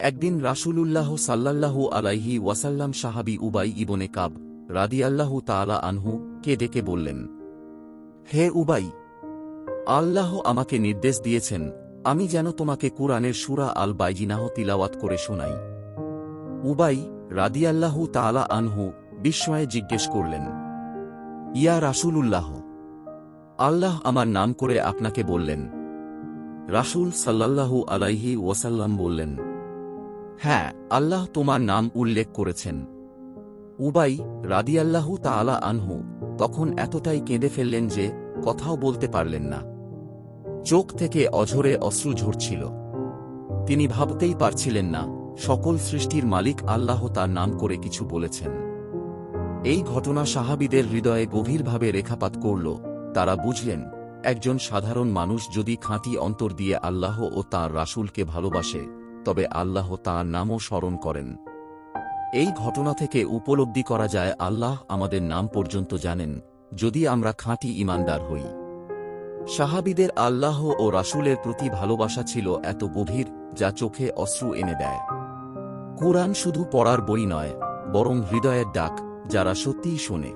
একদিন রাসূলুল্লাহ সাল্লাল্লাহু আলাইহি ওয়াসাল্লাম সাহাবি উবাই ইবনে কাব রাদিয়াল্লাহু তাআলা আনহু কে ডেকে বললেন, হে উবাই, আল্লাহ আমাকে নির্দেশ দিয়েছেন, আমি যেন তোমাকে কুরআনের সুরা আল বাইজিনাহ তিলাওয়াত করে শোনাই। উবাই রাদিয়াল্লাহু তাআলা আনহু বিস্ময়ে জিজ্ঞেস করলেন, ইয়া রাসূলুল্লাহ, আল্লাহ আমার নাম করে আপনাকে বললেন? রাসূল সাল্লাল্লাহু আলাইহি ওয়াসাল্লাম বললেন হ্যাঁ আল্লাহ তোমার নাম উল্লেখ করেছেন। উবাই রাদিয়াল্লাহু তাআলা আনহু তখন এতটাই কেঁদে ফেললেন যে কথাও বলতে পারলেন না। চোখ থেকে অঝরে অশ্রু ঝরছিল। তিনি ভাবতেই পারছিলেন না, সকল সৃষ্টির মালিক আল্লাহ তার নাম করে কিছু বলেছেন। এই ঘটনা সাহাবিদের হৃদয়ে গভীরভাবে রেখাপাত করল। তারা বুঝলেন, একজন সাধারণ মানুষ যদি খাঁটি অন্তর দিয়ে আল্লাহ ও তাঁর রাসূলকে ভালোবাসে তবে আল্লাহ তাঁর নামও স্মরণ করেন। এই ঘটনা থেকে উপলব্ধি করা যায়, আল্লাহ আমাদের নাম পর্যন্ত জানেন, যদি আমরা খাঁটি ইমানদার হই। সাহাবিদের আল্লাহ ও রাসূলের প্রতি ভালোবাসা ছিল এত গভীর, যা চোখে অশ্রু এনে দেয়। কোরআন শুধু পড়ার বই নয়, বরং হৃদয়ের ডাক, যারা সত্যিই শোনে।